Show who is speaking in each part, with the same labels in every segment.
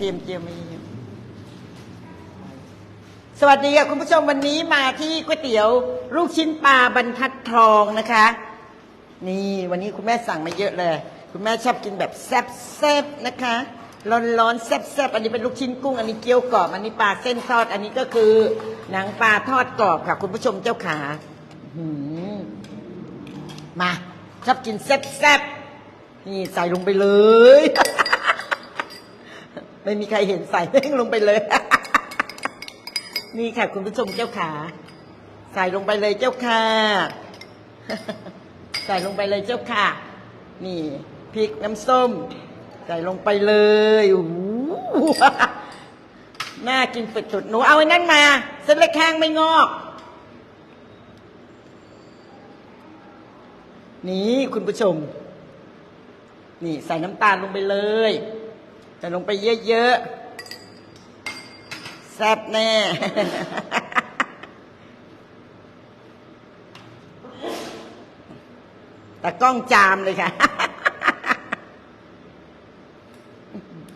Speaker 1: เทียมเจียวไม่เยอะสวัสดีค่ะคุณผู้ชมวันนี้มาที่ก๋วยเตี๋ยว ลูกชิ้นปลาบรรทัดทองนะคะ นี่วันนี้คุณแม่สั่งมาเยอะเลย คุณแม่ชอบกินแบบแซ่บๆนะคะ ร้อนๆแซ่บๆอันนี้เป็นลูกชิ้นกุ้ง อันนี้เกี๊ยวกรอบอันนี้ปลาเส้นทอด อันนี้ก็คือหนังปลาทอดกรอบค่ะ คุณผู้ชมเจ้าขาหืมาชอบกินแซ่บๆนี่ใส่ลงไปเลย ไม่มีใครเห็นใส่แม่งลงไปเลย นี่ค่ะคุณผู้ชมเจ้าขา ใส่ลงไปเลยเจ้าค่ะ ใส่ลงไปเลยเจ้าค่ะ นี่พริกน้ำส้ม ใส่ลงไปเลยโอ้โหน่ากินสุดๆหนูเอาไอ้นั่นมาเส้นเล็กแข้งไม่งอก นี่คุณผู้ชม นี่ใส่น้ำตาลลงไปเลย ใส่ลงไปเยอะๆ แซ่บแน่ แต่กล้องจามเลยค่ะ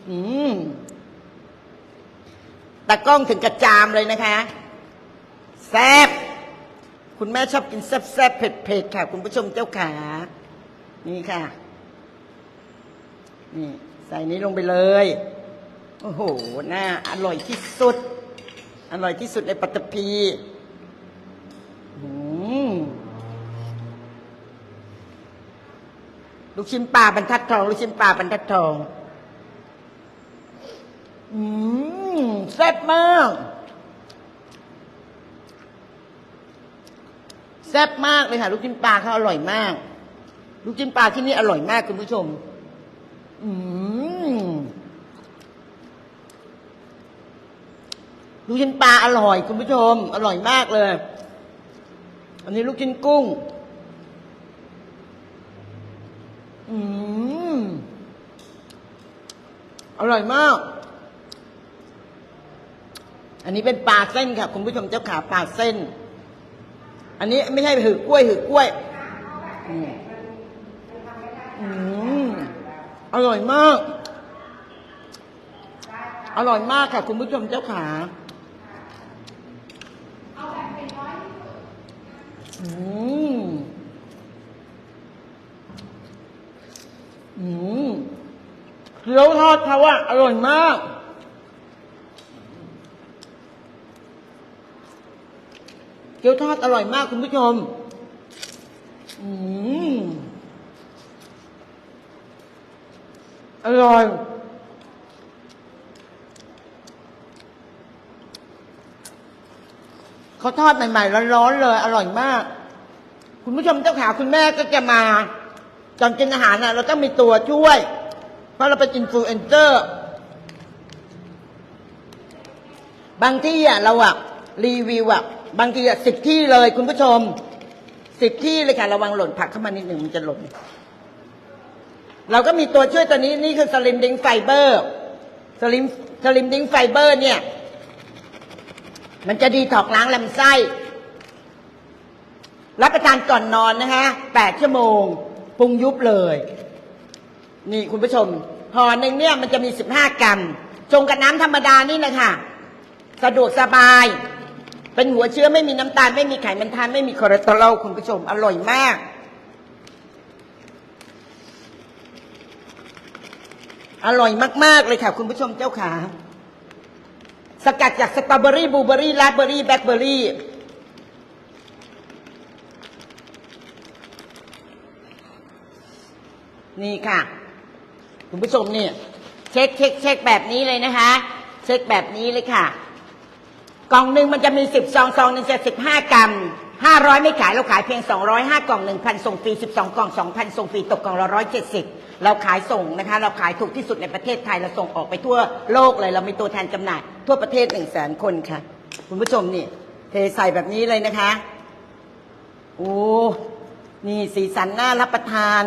Speaker 1: อืมแต่กล้องถึงกระจามเลยนะคะ แซบคุณแม่ชอบกินแซบแซบเผ็ดเผ็ดค่ะ คุณผู้ชมเจ้าขา นี่ค่ะ นี่ ส่นี้ลงไปเลย โอ้โหน่าอร่อยที่สุด อร่อยที่สุดในปัตตภีลูกชิ้นปลาบรรทัดทอง ลูกชิ้นปลาบรรทัดทอง อืมแซ่บมากแซ่บมากเลยค่ะ ลูกชิ้นปลาเขาอร่อยมาก ลูกชิ้นปลาที่นี่อร่อยมากคุณผู้ชม อืม ลูกชิ้นปลาอร่อยคุณผู้ชม อร่อยมากเลย อันนี้ลูกชิ้นกุ้ง อืมอร่อยมาก อันนี้เป็นปลาเส้นค่ะคุณผู้ชมเจ้าขาปลาเส้น อันนี้ไม่ใช่หือกล้วยหือกล้วย อืมอร่อยมาก อร่อยมากค่ะ คุณผู้ชมเจ้าขา อืมอืมเกี๊ยวทอดเขาอะอร่อยมาก เกี๊ยวทอดอร่อยมากคุณผู้ชม อืม อร่อย เขาทอดใหม่ๆร้อนๆเลย อร่อยมาก คุณผู้ชมเจ้าขาคุณแม่ก็จะมาตอนกินอาหารน่ะเราต้องมีตัวช่วย เพราะเราเป็นอินฟลูเอนเซอร์ บางที่อะเราอะรีวิวอะบางทีอะสิบที่เลยคุณผู้ชมสิบที่เลยค่ะระวังหล่นผักเข้ามานิดหนึ่งมันจะหล่นเราก็มีตัวช่วยตัวนี้นี่คือสลิมดิงไฟเบอร์สลิมสลิมดิงไฟเบอร์เนี่ย มันจะดีถอกล้างลำไส้ รับประทานก่อนนอนนะคะแปดชั่วโมงปรุงยุบเลย นี่คุณผู้ชมห่อหนึ่งเนี่ยมันจะมีสิบห้ากรัมชงกับน้ำธรรมดานี่นะคะสะดวกสบาย เป็นหัวเชื้อไม่มีน้ำตาล ไม่มีไขมันทานไม่มีคอเลสเตอรอลคุณผู้ชม อร่อยมาก อร่อยมาก ๆ เลยค่ะ คุณผู้ชมเจ้าขา สกัดจากสตรอเบอรี่บลูเบอรี่ราสเบอรี่แบล็คเบอรี่นี่ค่ะ คุณผู้ชมเนี่ยเช็คเช็คเช็คแบบนี้เลยนะคะ เช็คแบบนี้เลยค่ะ กล่องหนึ่งมันจะมีสิบซองซองหนึ่งจะสิบห้ากรัมห้าร้อยไม่ขายเราขายเพียงสองร้อยห้ากล่องหนึ่งพันส่งฟรีสิบสองกล่องสองพันส่งฟรีตกกล่องละร้อยเจ็ดสิบเราขายส่งนะคะ เราขายถูกที่สุดในประเทศไทยเราส่งออกไปทั่วโลกเลย เรามีตัวแทนจำหน่าย ทั่วประเทศหนึ่งแสนคนค่ะ คุณผู้ชมนี่ เทใส่แบบนี้เลยนะคะ โอ้นี่สีสันน่ารับประทาน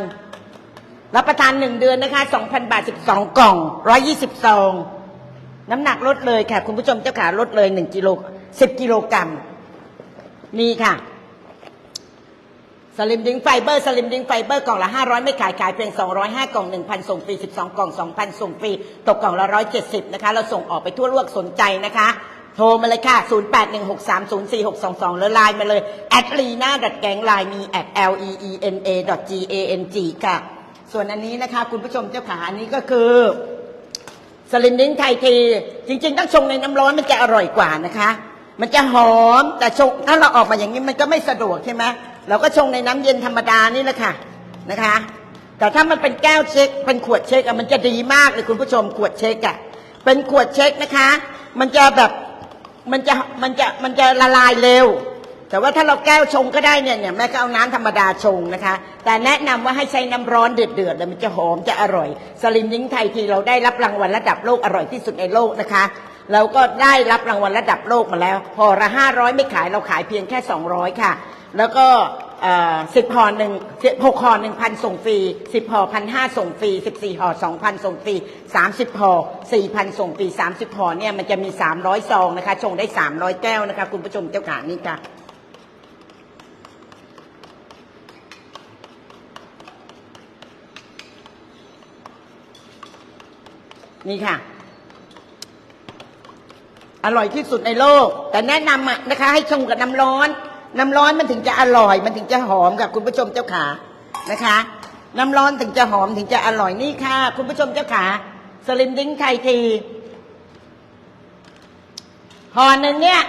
Speaker 1: รับประทานหนึ่งเดือนนะคะสองพันบาทสิบสองกล่องร้อยี่สิบซองน้ำหนักลดเลยค่ะ คุณผู้ชมเจ้าขาลดเลยหนึ่งกิโลสิบกิโลกรัมนี่ค่ะ สลิมดิงไฟเบอร์สลิมดิงไฟเบอร์กล่องละ 500 ไม่ขายขายเพียง 205 กล่อง 1,000 ส่งฟรี 12 กล่อง 2,000 ส่งฟรี ตกกล่องละ 170 นะคะ เราส่งออกไปทั่วโลกสนใจนะคะ โทรมาเลยค่ะ 0816304622 แล้วไลน์มาเลย at lena แกงไลน์มี at l e e n a g a n g ค่ะ ส่วนอันนี้นะคะ คุณผู้ชมเจ้าขาอันนี้ก็คือสลิมดิ้งไทยที จริง ๆ ต้องชงในน้ำร้อนมันจะอร่อยกว่านะคะ มันจะหอมแต่ชงถ้าเราออกมาอย่างนี้มันก็ไม่สะดวกใช่ไหม เราก็ชงในน้ำเย็นธรรมดานี่แหละค่ะนะคะ แต่ถ้ามันเป็นแก้วเช็คเป็นขวดเช็คอะมันจะดีมากเลยคุณผู้ชมขวดเช็คอะเป็นขวดเช็คนะคะ มันจะแบบมันจะมันจะมันจะละลายเร็ว แต่ว่าถ้าเราแก้วชงก็ได้เนี่ยเนี่ยแม่ก็เอาน้ำธรรมดาชงนะคะ แต่แนะนำว่าให้ใช้น้ำร้อนเดือดเดือดๆเลยมันจะหอมจะอร่อย สลิมยิงไทยทีเราได้รับรางวัลระดับโลกอร่อยที่สุดในโลกนะคะเราก็ได้รับรางวัลระดับโลกมาแล้วห่อละห้าร้อยไม่ขายเราขายเพียงแค่สองร้อยค่ะ แล้วก็สิบห่อหนึ่งหกห่อหนึ่งพันส่งฟรีสิบห่อพันห้าส่งฟรีสิบสี่ห่อสองพันส่งฟรีสามสิบห่อสี่พันส่งฟรีสามสิบห่อเนี่ยมันจะมีสามร้อยซองนะคะชงได้สามร้อยแก้วนะคะ คุณผู้ชมเจ้าขานี่ค่ะนี่ค่ะ อร่อยที่สุดในโลก แต่แนะนำอะนะคะ ให้ชงกับน้ำร้อน น้ำร้อนมันถึงจะอร่อย มันถึงจะหอมกับคุณผู้ชมเจ้าขานะคะ น้ำร้อนถึงจะหอมถึงจะอร่อยนี่ค่ะ คุณผู้ชมเจ้าขาสลิมดิ้งไทยทีห่อหนึ่งเนี่ย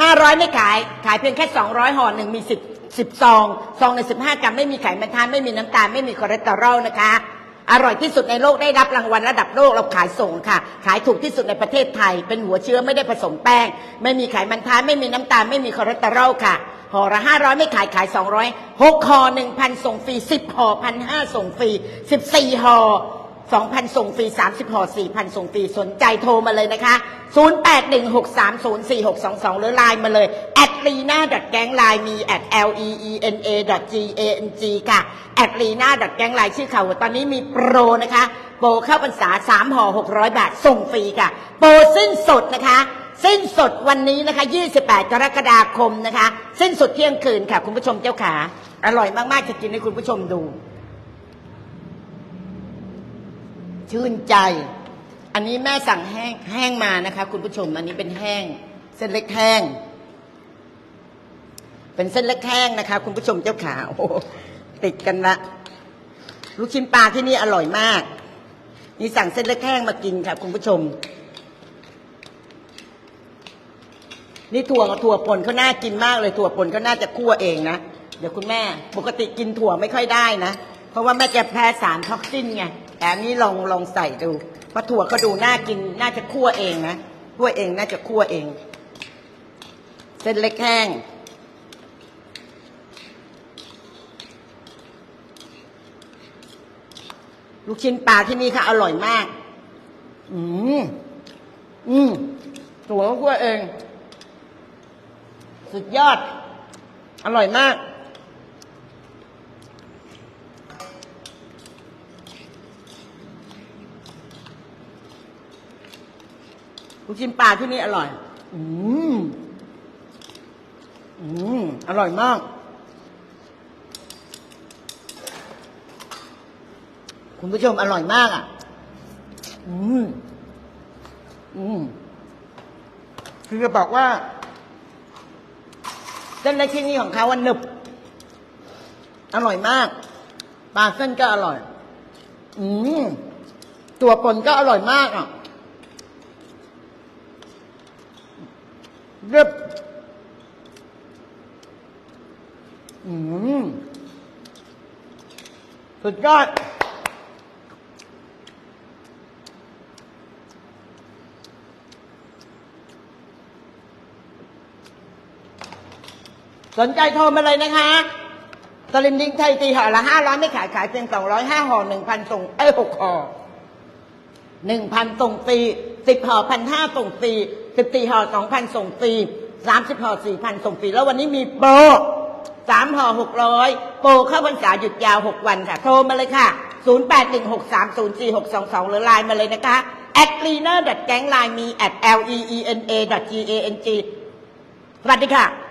Speaker 1: ห้าร้อยไม่ขาย ขายเพียงแค่สองร้อยห่อหนึ่งมีสิบสิบซอง ซองในสิบห้ากรัมไม่มีไขมันทานไม่มีน้ำตาล ไม่มีคอเลสเตอรอลนะคะ อร่อยที่สุดในโลกได้รับรางวัลระดับโลกเราขายส่งค่ะ ขายถูกที่สุดในประเทศไทย เป็นหัวเชื้อไม่ได้ผสมแป้ง ไม่มีไขมันทานไม่มีน้ำตาลไม่มีคอเลสเตอรอลค่ะห่อละห้าร้อยไม่ขายขายสองร้อยหกห่อหนึ่งพันส่งฟรีสิบห่อพันห้าส่งฟรีสิบสี่ห่อ 2,000 ส่งฟรี 30ห่อ4,000 ส่งฟรี สนใจโทรมาเลยนะคะ 0816304622 หรือไลน์มาเลย at lena แกงไลน์มี at l e e n a g a n g ค่ะ at lena แกงไลน์ชื่อเขา ตอนนี้มีโปรนะคะ โปรเข้าพรรษา 3ห่อ600 บาท ส่งฟรีค่ะ โปรสิ้นสุดนะคะสิ้นสุดวันนี้นะคะ 28 กรกฎาคมนะคะ สิ้นสุดเที่ยงคืนค่ะ คุณผู้ชมเจ้าขา อร่อยมาก ๆ จะกินให้คุณผู้ชมดู ชื่นใจ อันนี้แม่สั่งแห้งแห้งมานะคะ คุณผู้ชม อันนี้เป็นแห้ง เส้นเล็กแห้ง เป็นเส้นเล็กแห้งนะคะ คุณผู้ชมเจ้าขาโอ้ติดกันละลูกชิ้นปลาที่นี่อร่อยมาก นี่สั่งเส้นเล็กแห้งมากินค่ะ คุณผู้ชม นี่ถั่วถั่วป่นเขาน่ากินมากเลยถั่วป่นเขาน่าจะคั่วเองนะเดี๋ยวคุณแม่ ปกติกินถั่วไม่ค่อยได้นะ เพราะว่าแม่จะแพ้สารท็อกซินไง แต่อันนี้ลองลองใส่ดูเพราะถั่วก็ดูน่ากินน่าจะคั่วเองนะคั่วเองน่าจะคั่วเอง เส้นเล็กแห้ง ลูกชิ้นปลาที่นี่ค่ะอร่อยมาก อืมอืมถั่วก็คั่วเอง สุดยอด อร่อยมาก ชิ้นปลาที่นี่อร่อย อืมอืมอร่อยมาก คุณผู้ชมอร่อยมากอะ อืมอืมคือจะบอกว่าเส้นเล็กที่นี่ของเขาว่าหนึบ อร่อยมาก ปลาเส้นก็อร่อย อืมตัวปนก็อร่อยมากอะ เรียบอืมสุดยอดสนใจโทรมาเลยนะคะสลิมดิ้งไทยตีห่อละห้าร้อยไม่ขายขายเพียงสองร้อยห้าห่อหนึ่งพันส่งเอ้ยหกห่อหนึ่งพันส่งฟรีสิบห่อพันห้าส่งฟรี สิบสี่ห่อสองพันส่งฟรีสามสิบห่อสี่พันส่งฟรีแล้ววันนี้มีโปรสามห่อหกร้อยโปรเข้าพรรษาหยุดยาวหกวันค่ะ โทรมาเลยค่ะศูนย์แปดหนึ่งหกสามศูนย์สี่หกสองสองหรือไลน์มาเลยนะคะ at cleaner แก๊งไลน์มี at l e e n a g a n g สวัสดีค่ะ